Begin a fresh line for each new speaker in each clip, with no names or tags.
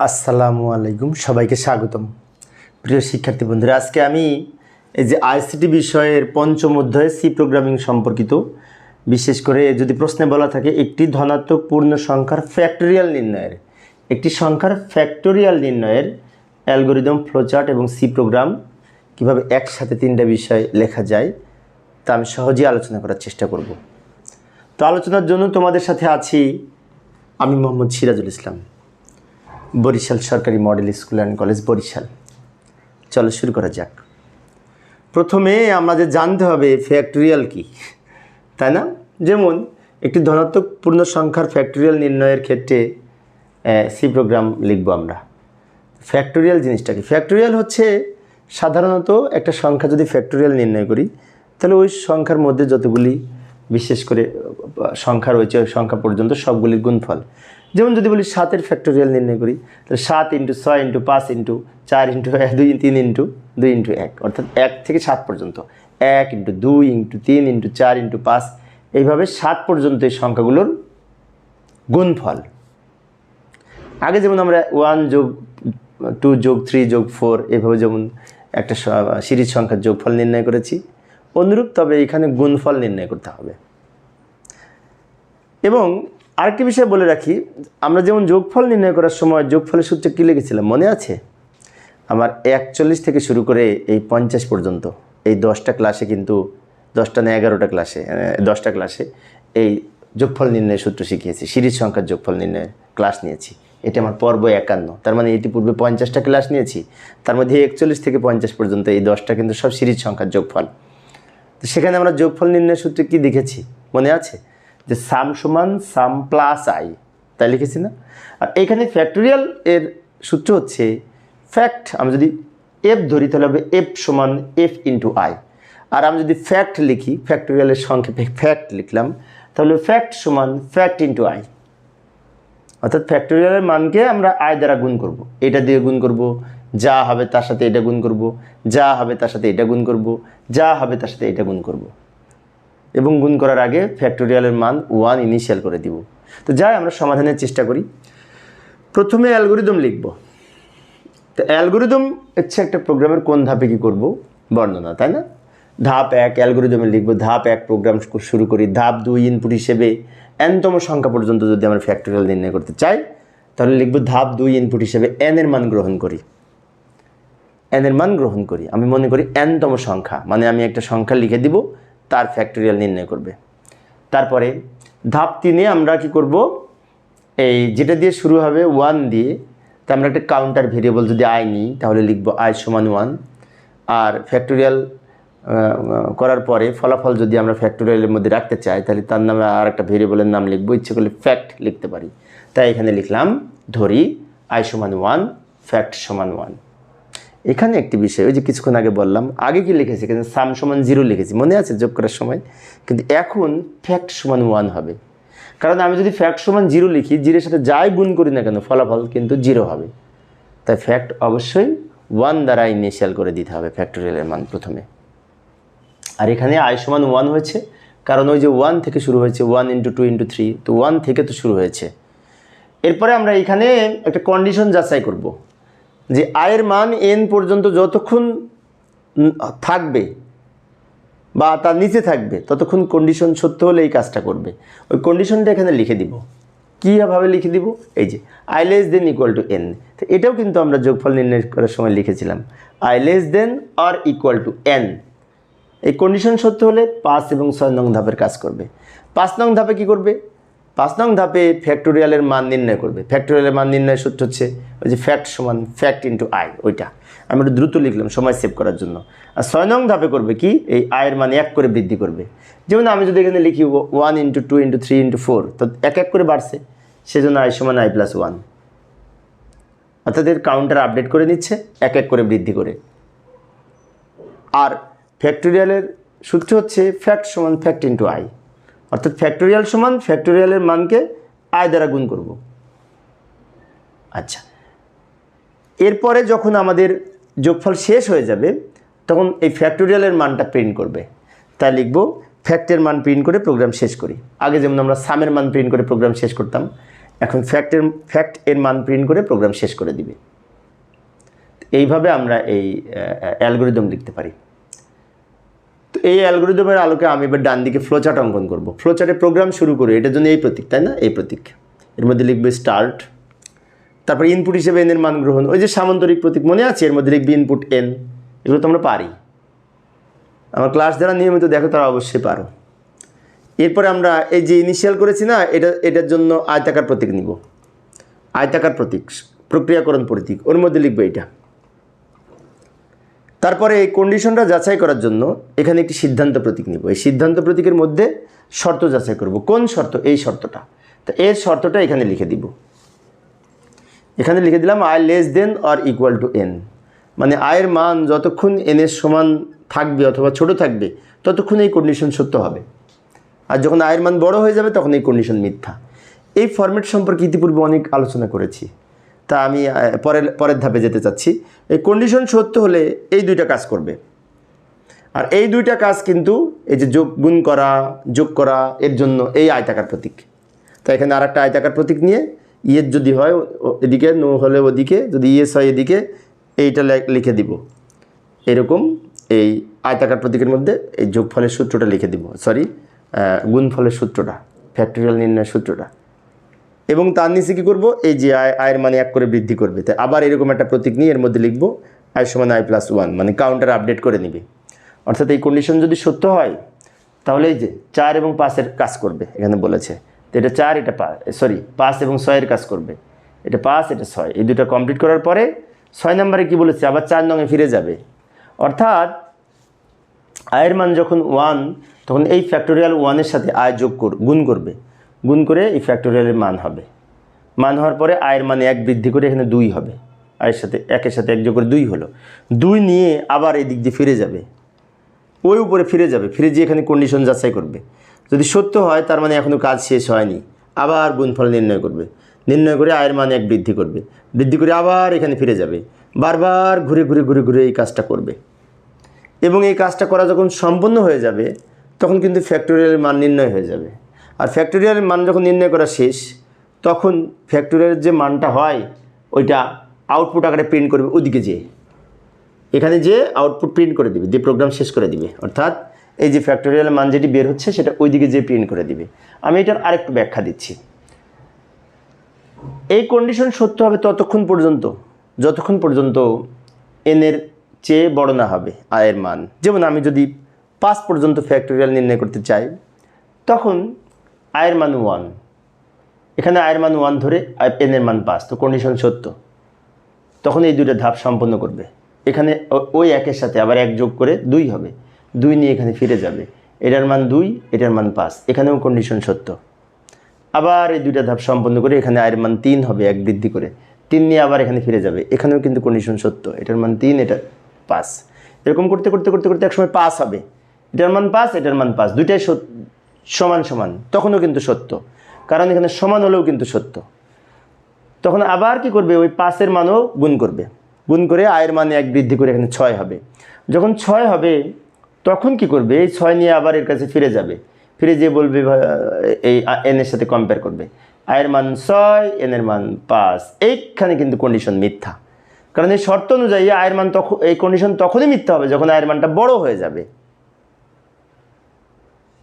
আসসালামু আলাইকুম, সবাইকে স্বাগতম। প্রিয় শিক্ষার্থী বন্ধুরা, আজকে আমি এই যে আইসিটি বিষয়ের পঞ্চম অধ্যায়ে সি প্রোগ্রামিং সম্পর্কিত, বিশেষ করে যদি প্রশ্নে বলা থাকে, একটি ধনাত্মক পূর্ণ সংখ্যার ফ্যাক্টোরিয়াল নির্ণয়ের, একটি সংখ্যার ফ্যাক্টোরিয়াল নির্ণয়ের অ্যালগোরিদম, ফ্লোচার্ট এবং সি প্রোগ্রাম কীভাবে একসাথে তিনটা বিষয় লেখা যায়, তা আমি সহজেই আলোচনা করার চেষ্টা করব। তো আলোচনার জন্য তোমাদের সাথে আছি আমি মোহাম্মদ সিরাজুল ইসলাম। বরিশাল সরকারি model school and college Barishal. চলো শুরু করা যাক। প্রথমে আমাদের জানতে হবে ফ্যাক্টোরিয়াল কি, তাই না? যেমন একটি ধনাত্মক পূর্ণ সংখ্যার ফ্যাক্টোরিয়াল নির্ণয়ের ক্ষেত্রে সি প্রোগ্রাম লিখব আমরা। ফ্যাক্টোরিয়াল জিনিসটা কি? ফ্যাক্টোরিয়াল হচ্ছে সাধারণত একটা সংখ্যা যদি ফ্যাক্টোরিয়াল নির্ণয় করি, তাহলে ওই সংখ্যার মধ্যে যতগুলি, বিশেষ করে, সংখ্যা রয়েছে, ওই সংখ্যা পর্যন্ত সবগুলির গুণফল। যেমন যদি বলি সাতের ফ্যাক্টোরিয়াল নির্ণয় করি, তাহলে সাত ইন্টু ছয় ইন্টু পাঁচ ইন্টু চার ইন্টু দুই, তিন ইন্টু দুই ইন্টু এক, অর্থাৎ এক থেকে সাত পর্যন্ত। এক ইন্টু দুই ইন্টু তিন ইন্টু চার ইন্টু পাঁচ, এইভাবে সাত পর্যন্ত এই সংখ্যাগুলোর গুণফল। আগে যেমন আমরা ওয়ান যোগ টু যোগ থ্রি যোগ ফোর এভাবে যেমন একটা সিরিজ সংখ্যার যোগফল নির্ণয় করেছি। অনুরূপ তবে এখানে গুণফল নির্ণয় করতে হবে। এবং আরেকটি বিষয় বলে রাখি, আমরা যেমন যোগফল নির্ণয় করার সময় যোগফলের সূত্রে কী লিখেছিলাম? মনে আছে? আমার একচল্লিশ থেকে শুরু করে এই পঞ্চাশ পর্যন্ত, এই দশটা ক্লাসে কিন্তু দশটা না এগারোটা ক্লাসে দশটা ক্লাসে এই যোগফল নির্ণয়ের সূত্র শিখিয়েছি, সিরিজ সংখ্যার যোগফল নির্ণয়ের ক্লাস নিয়েছি। এটা আমার পর্ব একান্ন, তার মানে এটি পূর্বে পঞ্চাশটা ক্লাস নিয়েছি, তার মধ্যে একচল্লিশ থেকে পঞ্চাশ পর্যন্ত এই দশটা কিন্তু সব সিরিজ সংখ্যার যোগফল। তো সেখানে আমরা যোগফল নির্ণয়ের সূত্রে কী দেখেছি মনে আছে? যে সাম সমান সাম প্লাস আই। তাই লিখেছি না? আর এখানে ফ্যাক্টোরিয়াল এর সূত্র হচ্ছে ফ্যাক্ট আমি যদি এফ ধরি তাহলে হবে এফ সমান এফ ইন্টু আই আর আমি যদি ফ্যাক্ট লিখি ফ্যাক্টোরিয়ালের সংক্ষেপে ফ্যাক্ট লিখলাম, তাহলে ফ্যাক্ট সমান ফ্যাক্ট ইন্টু আই অর্থাৎ ফ্যাক্টোরিয়ালের মানকে আমরা আয় দ্বারা গুণ করব। এটা দিয়ে গুণ করব, যা হবে তার সাথে এটা গুণ করব, যা হবে তার সাথে এটা গুণ করব, যা হবে তার সাথে এটা গুণ করব। এবং গুণ করার আগে ফ্যাক্টোরিয়ালের মান ওয়ান ইনিশিয়াল করে দিব। তো যাই, আমরা সমাধানের চেষ্টা করি। প্রথমে অ্যালগোরিদম লিখব। তো অ্যালগোরিদম হচ্ছে একটা প্রোগ্রামের কোন ধাপে কী করব? বর্ণনা, তাই না? ধাপ এক অ্যালগোরিদমে লিখব, ধাপ এক প্রোগ্রাম শুরু করি, ধাপ দুই ইনপুট হিসেবে এনতম সংখ্যা পর্যন্ত যদি আমরা ফ্যাক্টোরিয়াল নির্ণয় করতে চাই, তাহলে লিখব ধাপ দুই ইনপুট হিসেবে এন এর মান গ্রহণ করি। এন এর মান গ্রহণ করি। আমি মনে করি এনতম সংখ্যা মানে আমি একটা সংখ্যা লিখে দিব তার ফ্যাক্টোরিয়াল নির্ণয় করবে। তারপরে ধাপ তিনে আমরা কি করব? এই যেটা দিয়ে শুরু হবে ওয়ান দিয়ে, তা আমরা একটা কাউন্টার ভেরিয়েবল যদি আয় নিই, তাহলে লিখব আয় সমান ওয়ান আর ফ্যাক্টোরিয়াল করার পরে ফলাফল যদি আমরা ফ্যাক্টোরিয়ালের মধ্যে রাখতে চাই, তাহলে তার নামে আর একটা ভেরিয়েবলের নাম লিখব, ইচ্ছে করলে ফ্যাক্ট লিখতে পারি। তাই এখানে লিখলাম, ধরি আই সমান ওয়ান ফ্যাক্ট সমান ওয়ান এখানে একটি বিষয়, ওই যে কিছুক্ষণ আগে বললাম, আগে কি লিখেছি? কিন্তু সাম সমান জিরো লিখেছি, মনে আছে যোগ করার সময়? কিন্তু এখন ফ্যাক্ট সমান ওয়ান হবে। কারণ আমি যদি ফ্যাক্ট সমান জিরো লিখি, জিরোর সাথে যাই গুণ করি না কেন, ফলাফল কিন্তু জিরো হবে। তাই ফ্যাক্ট অবশ্যই ওয়ান দ্বারা ইনিশিয়াল করে দিতে হবে ফ্যাক্টোরিয়ালের মান প্রথমে। আর এখানে আয় সমান ওয়ান হয়েছে, কারণ ওই যে ওয়ান থেকে শুরু হয়েছে one into two into three তো ওয়ান থেকে তো শুরু হয়েছে। এরপরে আমরা এখানে একটা কন্ডিশন যাচাই করব। যে আয়ের মান এন পর্যন্ত যতক্ষণ থাকবে বা তার নিচে থাকবে, ততক্ষণ কন্ডিশন সত্য হলে এই কাজটা করবে। ওই কন্ডিশনটা এখানে লিখে দিব। কীভাবে লিখে দিব? এই যে I less than equal to N তো এটাও কিন্তু আমরা যোগফল নির্ণয় করার সময় লিখেছিলাম। আই লেস দেন আর ইকুয়াল টু এন এই কন্ডিশন সত্য হলে পাঁচ এবং ছয় নং ধাপের কাজ করবে। পাঁচ নং ধাপে কি করবে? পাঁচ নং ধাপে ফ্যাক্টোরিয়ালের মান নির্ণয় করবে। ফ্যাক্টোরিয়ালের মান নির্ণয় সূত্র হচ্ছে ওই যে ফ্যাক্ট সমান ফ্যাক্ট ইন্টু আই ওইটা। আমি একটু দ্রুত লিখলাম সময় সেভ করার জন্য। আর ছয় নং ধাপে করবে কি? এই আয়ের মান এক করে বৃদ্ধি করবে। যেমন আমি যদি এখানে লিখি one into two into three into four তো এক এক করে বাড়ছে। সেজন্য আয় সমান আই প্লাস ওয়ান অর্থাৎ এর কাউন্টার আপডেট করে নিচ্ছে, এক এক করে বৃদ্ধি করে। আর ফ্যাক্টোরিয়ালের সূত্র হচ্ছে ফ্যাক্ট সমান ফ্যাক্ট ইন্টু আই অর্থাৎ ফ্যাক্টোরিয়াল সমান ফ্যাক্টোরিয়ালের মানকে আয় দ্বারা গুণ করব। আচ্ছা। এরপরে যখন আমাদের যোগফল শেষ হয়ে যাবে, তখন এই ফ্যাক্টোরিয়ালের মানটা প্রিন্ট করবে। তাই লিখব ফ্যাক্টের মান প্রিন্ট করে প্রোগ্রাম শেষ করি। আগে যেমন আমরা সামের মান প্রিন্ট করে প্রোগ্রাম শেষ করতাম, এখন ফ্যাক্টের ফ্যাক্ট এর মান প্রিন্ট করে প্রোগ্রাম শেষ করে দিবে। এইভাবে আমরা এই অ্যালগোরিদম লিখতে পারি। তো এই অ্যালগোরিদমের আলোকে আমি এবার ডান দিকে ফ্লোচার্ট অঙ্কন করব। ফ্লোচার্টে প্রোগ্রাম শুরু করি, এটার জন্য এই প্রতীক, তাই না? এই প্রতীক। এর মধ্যে লিখবে স্টার্ট তারপর ইনপুট হিসেবে এনের মান গ্রহণ। ওই যে সামান্তরিক প্রতীক মনে আছে? এর মধ্যে লিখবে ইনপুট এন এগুলো তো আমরা পারি। আমার ক্লাস যারা নিয়মিত দেখো, তারা অবশ্যই পারো। এরপরে আমরা এই যে ইনিশিয়াল করেছি না, এটা, এটার জন্য আয়তাকার প্রতীক নিব। আয়তাকার প্রতীক, প্রক্রিয়াকরণ প্রতীক। ওর মধ্যে লিখবে এটা। তারপরে এই কন্ডিশনটা যাচাই করার জন্য এখানে একটি সিদ্ধান্ত প্রতীক নিব। এই সিদ্ধান্ত প্রতীকের মধ্যে শর্ত যাচাই করব। কোন শর্ত? এই শর্তটা। তো এর শর্তটা এখানে লিখে দিব। এখানে লিখে দিলাম I less than or equal to N মানে আয়ের মান যতক্ষণ এন এর সমান থাকবে অথবা ছোট থাকবে, ততক্ষণ এই কন্ডিশন সত্য হবে। আর যখন আয়ের মান বড় হয়ে যাবে, তখন এই কন্ডিশন মিথ্যা। এই ফরম্যাট সম্পর্কে ইতিপূর্বে অনেক আলোচনা করেছি। তা আমি পরের পরের ধাপে যেতে চাচ্ছি। এই কন্ডিশন সত্য হলে এই দুইটা কাজ করবে। আর এই দুইটা কাজ কিন্তু এই যে যোগ, গুণ করা, যোগ করা, এর জন্য এই আয়তাকার প্রতীক। তো এখানে আর একটা আয়তাকার প্রতীক নিয়ে ইয়ের যদি হয় এদিকে, নো হলে ওদিকে, যদি ইয়েস হয় এদিকে, এইটা লিখে দিব। এরকম এই আয়তাকার প্রতীকের মধ্যে এই যোগফলের সূত্রটা লিখে দিব। সরি গুণফলের সূত্রটা ফ্যাক্টরিয়াল নির্ণয়ের সূত্রটা। এবং তার নিচে কী করব? এই যে আয়, আয়ের মানে এক করে বৃদ্ধি করবে। তাই আবার এরকম একটা প্রতীক নিয়ে এর মধ্যে লিখব, আয় সমান আই প্লাস ওয়ান মানে কাউন্টার আপডেট করে নিবে। অর্থাৎ এই কন্ডিশন যদি সত্য হয়, তাহলে এই যে চার এবং পাঁচের কাজ করবে, এখানে বলেছে। তো এটা চার, এটা পাঁচ সরি পাঁচ এবং ছয়ের কাজ করবে। এটা পাঁচ, এটা ছয়। এই দুটো কমপ্লিট করার পরে ছয় নম্বরে কি বলেছে? আবার চার নঙে ফিরে যাবে। অর্থাৎ আয়ের মান যখন ওয়ান তখন এই ফ্যাক্টোরিয়াল ওয়ানের সাথে আয় যোগ কর, গুণ করবে। গুণ করে এই ফ্যাক্টোরিয়ালের মান হবে। মান হওয়ার পরে আয়ের মানে এক বৃদ্ধি করে এখানে দুই হবে। আয়ের সাথে একের সাথে এক যোগ করে দুই হলো। দুই নিয়ে আবার এই দিক দিয়ে ফিরে যাবে। ওই উপরে ফিরে যাবে। ফিরে যেয়ে এখানে কন্ডিশন যাচাই করবে। যদি সত্য হয়, তার মানে এখনও কাজ শেষ হয়নি। আবার গুণফল নির্ণয় করবে। নির্ণয় করে আয়ের মান এক বৃদ্ধি করবে। বৃদ্ধি করে আবার এখানে ফিরে যাবে। বারবার ঘুরে ঘুরে ঘুরে ঘুরে এই কাজটা করবে। এবং এই কাজটা করা যখন সম্পন্ন হয়ে যাবে, তখন কিন্তু ফ্যাক্টোরিয়ালের মান নির্ণয় হয়ে যাবে। আর ফ্যাক্টোরিয়ালের মান যখন নির্ণয় করা শেষ, তখন ফ্যাক্টোরিয়ালের যে মানটা হয়, ওইটা আউটপুট আকারে প্রিন্ট করবে ওদিকে যেয়ে। এখানে যে আউটপুট প্রিন্ট করে দিবে, দিয়ে প্রোগ্রাম শেষ করে দিবে। অর্থাৎ এই যে ফ্যাক্টোরিয়াল মান যেটি বের হচ্ছে, সেটা ওইদিকে যে প্রিন্ট করে দিবে। আমি এটার আরেকটু ব্যাখ্যা দিচ্ছি। এই কন্ডিশন সত্য হবে ততক্ষণ পর্যন্ত, যতক্ষণ পর্যন্ত এনের চেয়ে বড় না হবে আয়ের মান। যেমন আমি যদি পাঁচ পর্যন্ত ফ্যাক্টোরিয়াল নির্ণয় করতে চাই, তখন আয়ের মান ওয়ান। এখানে আয়ের মান ওয়ান ধরে এনের মান পাঁচ, তো কন্ডিশন সত্য। তখন এই দুটো ধাপ সম্পন্ন করবে। এখানে ওই একের সাথে আবার এক যোগ করে দুই হবে। দুই নিয়ে এখানে ফিরে যাবে। এটার মান দুই, এটার মান পাঁচ। এখানেও কন্ডিশন সত্য। আবার এই দুইটা ধাপ সম্পন্ন করে এখানে আয়ের মান তিন হবে, এক বৃদ্ধি করে। তিন নিয়ে আবার এখানে ফিরে যাবে। এখানেও কিন্তু কন্ডিশন সত্য। এটার মান তিন, এটা পাঁচ। এরকম করতে করতে করতে করতে একসময় পাঁচ হবে। এটার মান পাঁচ, এটার মান পাঁচ। দুইটাই সমান সমান, তখনও কিন্তু সত্য। কারণ এখানে সমান হলেও কিন্তু সত্য। তখন আবার কি করবে? ওই পাঁচের মানও গুণ করবে। গুণ করে আয়ের মানে এক বৃদ্ধি করে এখানে ছয় হবে। যখন ছয় হবে, তখন কি করবে? এই ছয় নিয়ে আবার এর কাছে ফিরে যাবে। ফিরে যেয়ে বলবে এই এনের সাথে কম্পেয়ার করবে। আয়ের মান ছয় এনের মান পাঁচ। এইখানে কিন্তু কন্ডিশন মিথ্যা। কারণ এই শর্ত অনুযায়ী আয়ের মান তখন এই কন্ডিশন তখনই মিথ্যা হবে যখন আয়ের মানটা বড় হয়ে যাবে।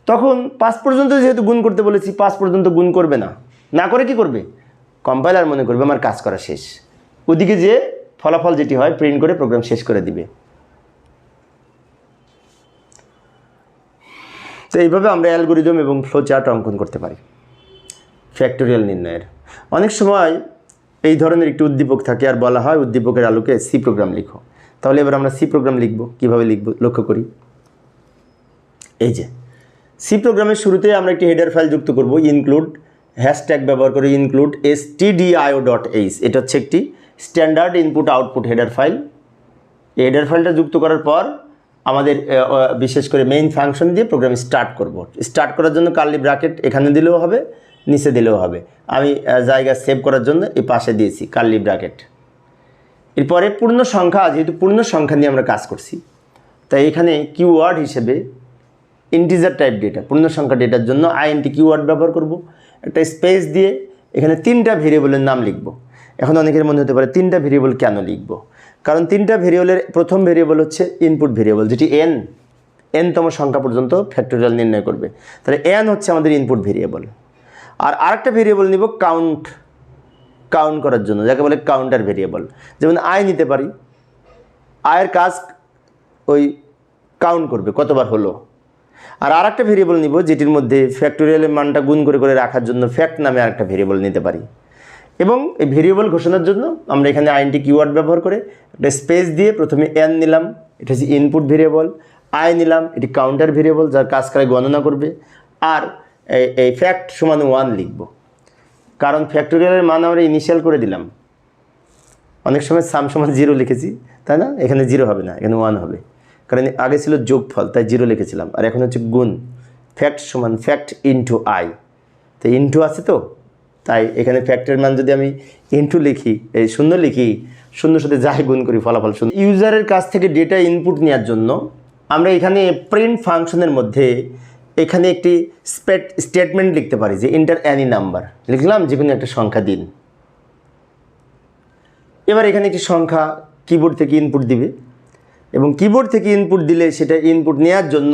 তখন পাঁচ পর্যন্ত যেহেতু গুণ করতে বলেছি পাঁচ পর্যন্ত গুণ করবে না। না করে কি করবে? কম্পাইলার মনে করবে, আমার কাজ করা শেষ। ওদিকে যে ফলাফল যেটি হয় প্রিন্ট করে প্রোগ্রাম শেষ করে দিবে। তো এইভাবে আমরা অ্যালগোরিদম এবং ফ্লো চার্ট অঙ্কন করতে পারি। ফ্যাক্টোরিয়াল নির্ণয়ের। অনেক সময় এই ধরনের একটি উদ্দীপক থাকে, আর বলা হয় উদ্দীপকের আলোকে সি প্রোগ্রাম লিখো। তাহলে এবার আমরা সি প্রোগ্রাম লিখব। কীভাবে লিখব? লক্ষ্য করি। এই যে সি প্রোগ্রামের শুরুতে আমরা একটি হেডার ফাইল যুক্ত করব ইনক্লুড হ্যাশট্যাগ ব্যবহার করে include S TDIO dot H এটা হচ্ছে একটি standard input output header file এই হেডার ফাইলটা যুক্ত করার পর আমাদের বিশেষ করে মেইন ফাংশন দিয়ে প্রোগ্রাম স্টার্ট করব। স্টার্ট করার জন্য কার্লি ব্র্যাকেট এখানে দিলেও হবে, নিচে দিলেও হবে। আমি জায়গা সেভ করার জন্য এই পাশে দিয়েছি কার্লি ব্র্যাকেট এরপরে পূর্ণ সংখ্যা, যেহেতু পূর্ণ সংখ্যা নিয়ে আমরা কাজ করছি, তাই এখানে কিওয়ার্ড হিসেবে ইন্টিজার টাইপ ডেটা পূর্ণ সংখ্যা ডেটার জন্য আইএনটি কিওয়ার্ড ব্যবহার করব। একটা স্পেস দিয়ে এখানে তিনটা ভেরিয়েবলের নাম লিখব। এখন অনেকের মনে হতে পারে, তিনটা ভেরিয়েবল কেন লিখব? কারণ তিনটা ভেরিয়েবলের প্রথম ভেরিয়েবল হচ্ছে ইনপুট ভেরিয়েবল যেটি এন এনতম সংখ্যা পর্যন্ত ফ্যাক্টোরিয়াল নির্ণয় করবে। তাহলে এন হচ্ছে আমাদের ইনপুট ভেরিয়েবল আর আরেকটা ভেরিয়েবল নিব কাউন্ট কাউন্ট করার জন্য, যাকে বলে কাউন্টার ভেরিয়েবল যেমন আয় নিতে পারি আয়ের কাজ ওই কাউন্ট করবে, কতবার হলো? আর আরেকটা ভেরিয়েবল নিব যেটির মধ্যে ফ্যাক্টোরিয়ালের মানটা গুণ করে করে রাখার জন্য ফ্যাক্ট নামে আরেকটা ভেরিয়েবল নিতে পারি। এবং এই ভেরিয়েবল ঘোষণার জন্য আমরা এখানে আইনটি কিওয়ার্ড ব্যবহার করে একটা স্পেস দিয়ে প্রথমে এন নিলাম, এটা হচ্ছে ইনপুট ভেরিয়েবল আয় নিলাম, এটি কাউন্টার ভেরিয়েবল যার কাজ করে গণনা করবে, আর এই ফ্যাক্ট সমান ওয়ান লিখব। কারণ ফ্যাক্টোরিয়ালের মান আমরা ইনিশিয়াল করে দিলাম। অনেক সময় সাম সমান জিরো লিখেছি, তাই না? এখানে জিরো হবে না, এখানে ওয়ান হবে। কারণ আগে ছিল যোগফল, তাই জিরো লিখেছিলাম। আর এখন হচ্ছে গুণ। ফ্যাক্ট সমান ফ্যাক্ট ইনটু আই তো ইনটু আছে তো? তাই এখানে ফ্যাক্টের মান যদি আমি ইনটু লিখি, এই শূন্য লিখি শূন্য সাথে যাই গুণ করি, ফলাফল শূন্য। ইউজারের কাছ থেকে ডেটা ইনপুট নেওয়ার জন্য আমরা এখানে প্রিন্ট ফাংশনের মধ্যে এখানে একটি স্পেট স্টেটমেন্ট লিখতে পারি, যে ইন্টার অ্যানি নাম্বার লিখলাম যে কোনো একটা সংখ্যা দিন। এবার এখানে একটি সংখ্যা কিবোর্ড থেকে ইনপুট দিবে। এবং কিবোর্ড থেকে ইনপুট দিলে সেটা ইনপুট নেওয়ার জন্য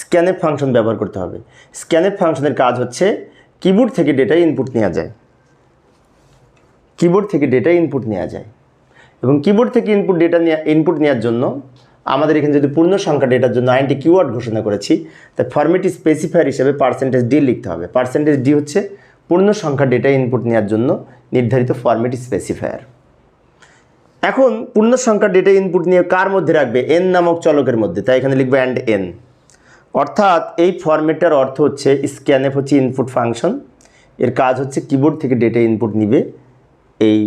স্ক্যানেপ ফাংশন ব্যবহার করতে হবে। স্ক্যানেপ ফাংশনের কাজ হচ্ছে কিবোর্ড থেকে ডেটা ইনপুট নেওয়া যায়। কিবোর্ড থেকে ডেটা ইনপুট নেওয়া যায়। এবং কিবোর্ড থেকে ইনপুট ডেটা নেওয়া ইনপুট নেওয়ার জন্য আমাদের এখানে যদি পূর্ণ সংখ্যা ডেটার জন্য আইনটি কিওয়ার্ড ঘোষণা করেছি, তাই ফরম্যাট স্পেসিফায়ার হিসেবে পার্সেন্টেজ ডি লিখতে হবে। পার্সেন্টেজ ডি হচ্ছে পূর্ণ সংখ্যা ডেটা ইনপুট নেওয়ার জন্য নির্ধারিত ফরম্যাট স্পেসিফায়ার এখন পূর্ণ সংখ্যা ডেটা ইনপুট নিয়ে কার মধ্যে রাখবে? এন নামক চলকের মধ্যে। তাই এখানে লিখবে অ্যান্ড এন অর্থাৎ এই ফরম্যাটটার অর্থ হচ্ছে স্ক্যানএফ হচ্ছে ইনপুট ফাংশন এর কাজ হচ্ছে কিবোর্ড থেকে ডেটা ইনপুট নিবে। এই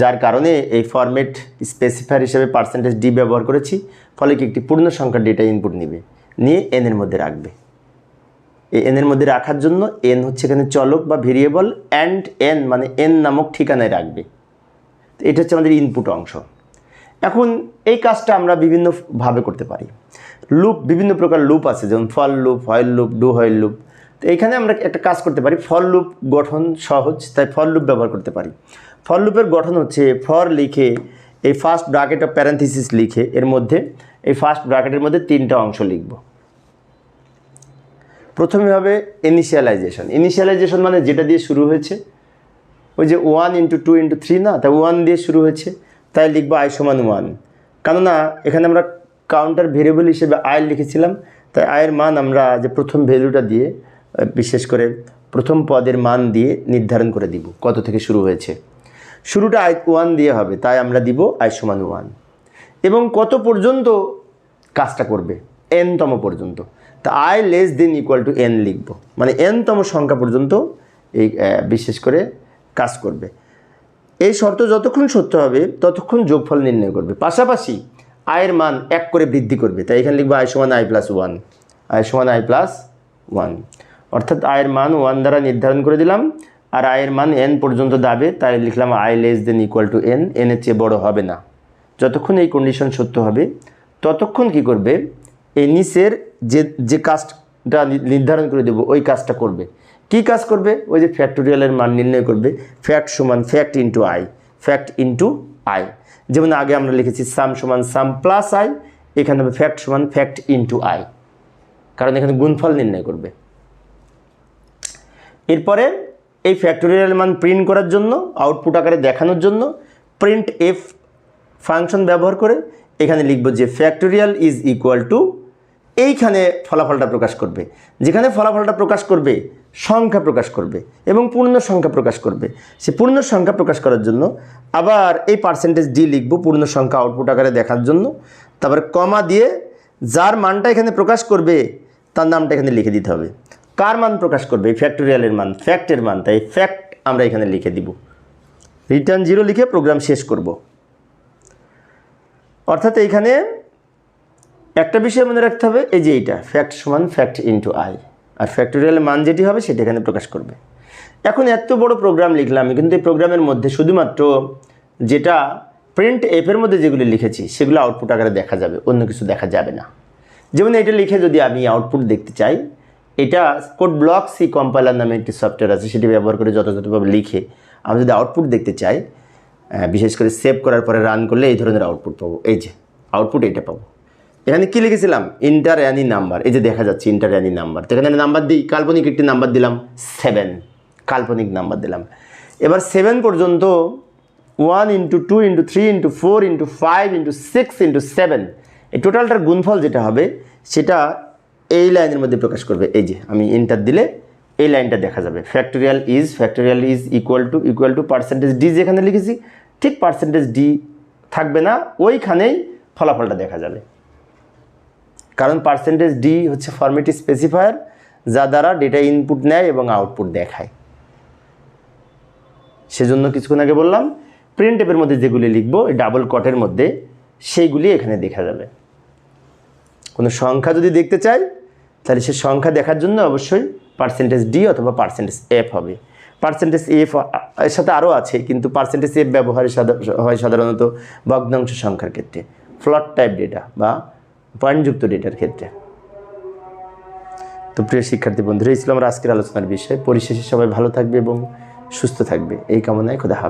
যার কারণে এই ফরম্যাট স্পেসিফায়ার হিসেবে পার্সেন্টেজ ডি ব্যবহার করেছি। ফলে কি একটি পূর্ণ সংখ্যার ডেটা ইনপুট নিবে। নিয়ে এনের মধ্যে রাখবে। এই এনের মধ্যে রাখার জন্য এন হচ্ছে এখানে চলক বা ভেরিয়েবল অ্যান্ড এন মানে এন নামক ঠিকানায় রাখবে। এটা হচ্ছে আমাদের ইনপুট অংশ। এখন এই কাজটা আমরা বিভিন্নভাবে করতে পারি। লুপ বিভিন্ন প্রকার লুপ আছে, যেমন for loop while loop do while loop তো এখানে আমরা একটা কাজ করতে পারি ফল লুপ গঠন সহজ, তাই ফল লুপ ব্যবহার করতে পারি। ফল লুপের গঠন হচ্ছে ফর লিখে এই ফার্স্ট ব্র্যাকেট অফ প্যারেন্থিসিস লিখে এর মধ্যে এই ফার্স্ট ব্র্যাকেটের মধ্যে তিনটা অংশ লিখব। প্রথমে হবে ইনিশিয়ালাইজেশন ইনিশিয়ালাইজেশন মানে যেটা দিয়ে শুরু হয়েছে ওই যে one into two into three না? তাই ওয়ান দিয়ে শুরু হয়েছে। তাই লিখব আই সমান ওয়ান কেননা, এখানে আমরা কাউন্টার ভেরিয়েবল হিসেবে আয় লিখেছিলাম। তাই আয়ের মান আমরা যে প্রথম ভ্যালুটা দিয়ে বিশেষ করে প্রথম পদের মান দিয়ে নির্ধারণ করে দিব, কত থেকে শুরু হয়েছে। শুরুটা আয় ওয়ান দিয়ে হবে, তাই আমরা দিব আয় সমান ওয়ান এবং কত পর্যন্ত কাজটা করবে? এনতম পর্যন্ত। তা I less than equal to N লিখব। মানে এনতম সংখ্যা পর্যন্ত এই বিশেষ করে কাজ করবে। এই শর্ত যতক্ষণ সত্য হবে, ততক্ষণ যোগফল নির্ণয় করবে। পাশাপাশি আয়ের মান এক করে বৃদ্ধি করবে। তাই এখানে লিখব আয় সমান আই প্লাস ওয়ান আয় সমান আই প্লাস ওয়ান অর্থাৎ আয়ের মান ওয়ান দ্বারা নির্ধারণ করে দিলাম, আর আয়ের মান এন পর্যন্ত দাবে, তাই লিখলাম I less than equal to N এনের চেয়ে বড় হবে না। যতক্ষণ এই কন্ডিশন সত্য হবে, ততক্ষণ কি করবে? এই নিচের যে যে কাজটা নির্ধারণ করে দেবো, ওই কাজটা করবে। কি কাজ করবে? ওই যে ফ্যাক্টোরিয়ালের মান নির্ণয় করবে। ফ্যাক্ট সমান fact into I fact into I যেমন আগে আমরা লিখেছি সাম সমান সাম প্লাস আই এখানে হবে ফ্যাক্ট সমান ফ্যাক্ট ইন্টু আই কারণ এখানে গুণফল নির্ণয় করবে। এরপরে এই ফ্যাক্টোরিয়াল মান প্রিন্ট করার জন্য আউটপুট আকারে দেখানোর জন্য প্রিন্ট এফ ফাংশন ব্যবহার করে এখানে লিখব যে ফ্যাক্টোরিয়াল ইজ ইকুয়াল টু এইখানে ফলাফলটা প্রকাশ করবে। যেখানে ফলাফলটা প্রকাশ করবে সংখ্যা প্রকাশ করবে এবং পূর্ণ সংখ্যা প্রকাশ করবে। সে পূর্ণ সংখ্যা প্রকাশ করার জন্য আবার এই পার্সেন্টেজ ডি লিখব পূর্ণ সংখ্যা আউটপুট আকারে দেখার জন্য। তারপরে কমা দিয়ে যার মানটা এখানে প্রকাশ করবে, তার নামটা এখানে লিখে দিতে হবে। কার মান প্রকাশ করবে? এই ফ্যাক্টোরিয়ালের মান ফ্যাক্টের মান। তাই ফ্যাক্ট আমরা এখানে লিখে দিব। রিটার্ন জিরো লিখে প্রোগ্রাম শেষ করব। অর্থাৎ এইখানে একটা বিষয় মনে রাখতে হবে, এই যে এইটা ফ্যাক্ট সমান ফ্যাক্ট ইন্টু আই আর ফ্যাক্টোরিয়ালের মান যেটি হবে সেটা এখানে প্রকাশ করবে। এখন এত বড় প্রোগ্রাম লিখলাম, কিন্তু এই প্রোগ্রামের মধ্যে শুধুমাত্র যেটা প্রিন্ট এফের মধ্যে যেগুলি লিখেছি, সেগুলো আউটপুট আকারে দেখা যাবে, অন্য কিছু দেখা যাবে না। যেমন এটা লিখে যদি আমি আউটপুট দেখতে চাই, এটা কোড ব্লক সি কম্পাইলার নামে একটি সফটওয়্যার আছে, সেটি ব্যবহার করে যথাযথভাবে লিখে আমি যদি আউটপুট দেখতে চাই বিশেষ করে সেভ করার পরে রান করলে এই ধরনের আউটপুট পাবো। এই যে আউটপুট এটা পাবো। এখানে কি লিখেছিলাম? ইন্টার অ্যানি নাম্বার এই যে দেখা যাচ্ছে ইন্টার অ্যানি নাম্বার তো এখানে নাম্বার দিই, কাল্পনিক একটি নাম্বার দিলাম সেভেন কাল্পনিক নাম্বার দিলাম। এবার সেভেন পর্যন্ত one into two into three into four into five into six into seven এই টোটালটার গুণফল যেটা হবে, সেটা এই লাইনের মধ্যে প্রকাশ করবে। এই যে, আমি ইন্টার দিলে এই লাইনটা দেখা যাবে। Factorial is factorial is equal to equal to percentage D যেখানে লিখেছি, ঠিক পার্সেন্টেজ ডি থাকবে না, ওইখানেই ফলাফলটা দেখা যাবে। কারণ পার্সেন্টেজ ডি হচ্ছে ফর্মেটি স্পেসিফায়ার যা দ্বারা ডেটা ইনপুট নেয় এবং আউটপুট দেখায়। সেজন্য কিছুক্ষণ আগে বললাম প্রিন্ট টেপের মধ্যে যেগুলি লিখব ডাবল কটের মধ্যে সেইগুলি এখানে দেখা যাবে। কোনো সংখ্যা যদি দেখতে চাই, তাহলে সে সংখ্যা দেখার জন্য অবশ্যই পার্সেন্টেজ ডি অথবা পার্সেন্টেজ এফ হবে। পার্সেন্টেজ এফ এর সাথে আরও আছে, কিন্তু পার্সেন্টেজ এফ ব্যবহারে হয় সাধারণত ভগ্নাংশ সংখ্যার ক্ষেত্রে। ফ্লট টাইপ ডেটা বা পয়েন্টযুক্ত ডেটার ক্ষেত্রে। তো প্রিয় শিক্ষার্থী বন্ধুরা, এই ছিল আমার আজকের আলোচনার বিষয়। পরিশেষে সবাই ভালো থাকবে এবং সুস্থ থাকবে। এই কামনায় খোদা হাফেজ।